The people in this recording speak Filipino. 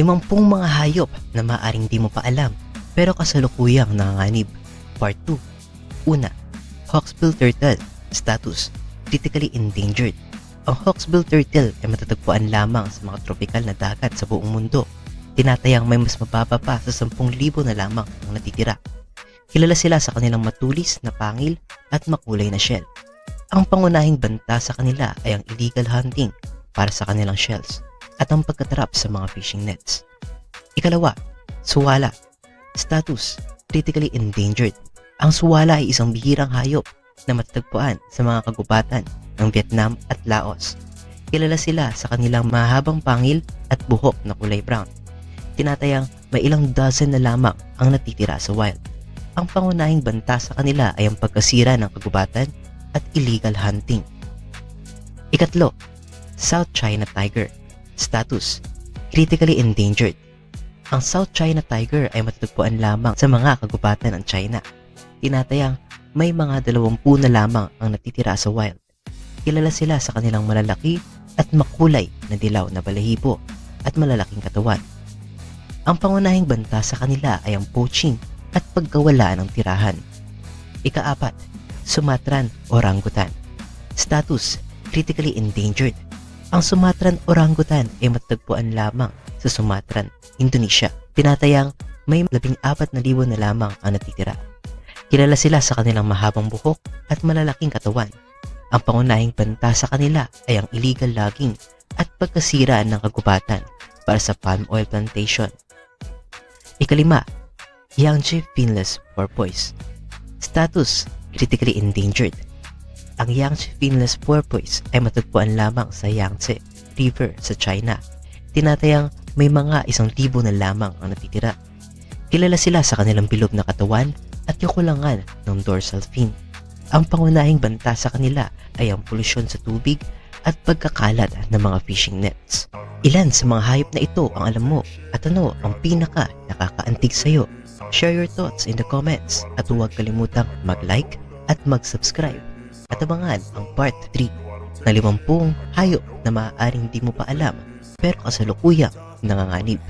Limampung mga hayop na maaring di mo pa alam pero kasalukuyang nanganganib. Part 2 Una, Hawksbill Turtle Status Critically Endangered Ang Hawksbill Turtle ay matatagpuan lamang sa mga tropikal na dagat sa buong mundo. Tinatayang may mas mababa pa sa 10,000 na lamang ang natitira. Kilala sila sa kanilang matulis na pangil at makulay na shell. Ang pangunahing banta sa kanila ay ang illegal hunting para sa kanilang shells at ang pagkatrap sa mga fishing nets. Ikalawa, suwala. Status, critically endangered. Ang suwala ay isang bihirang hayop na matatagpuan sa mga kagubatan ng Vietnam at Laos. Kilala sila sa kanilang mahabang pangil at buhok na kulay brown. Tinatayang may ilang dozen na lamang ang natitira sa wild. Ang pangunahing banta sa kanila ay ang pagkasira ng kagubatan at illegal hunting. Ikatlo, South China Tiger. Status, critically endangered. Ang South China Tiger ay matatagpuan lamang sa mga kagubatan ng China. Tinatayang may mga dalawampu na lamang ang natitira sa wild. Kilala sila sa kanilang malalaki at makulay na dilaw na balahibo at malalaking katawan. Ang pangunahing banta sa kanila ay ang poaching at pagkawala ng tirahan. Ikaapat, Sumatran Orangutan. Status, critically endangered. Ang Sumatran orangutan ay matatagpuan lamang sa Sumatran, Indonesia. Tinatayang may labing apat na libo na lamang ang natitira. Kilala sila sa kanilang mahabang buhok at malalaking katawan. Ang pangunahing banta sa kanila ay ang illegal logging at pagkasira ng kagubatan para sa palm oil plantation. Ikalima, Yangtze Finless Porpoise. Status, critically endangered. Ang Yangtze Finless Porpoise ay matagpuan lamang sa Yangtze River sa China. Tinatayang may mga isang libo na lamang ang natitira. Kilala sila sa kanilang bilog na katawan at kakulangan ng dorsal fin. Ang pangunahing banta sa kanila ay ang polusyon sa tubig at pagkakalat ng mga fishing nets. Ilan sa mga hayop na ito ang alam mo at ano ang pinaka nakakaantig sa'yo? Share your thoughts in the comments at huwag kalimutang mag-like at mag-subscribe at abangan ang part 3 na 50 hayop na maaaring di mo pa alam pero kasalukuyang nanganganib.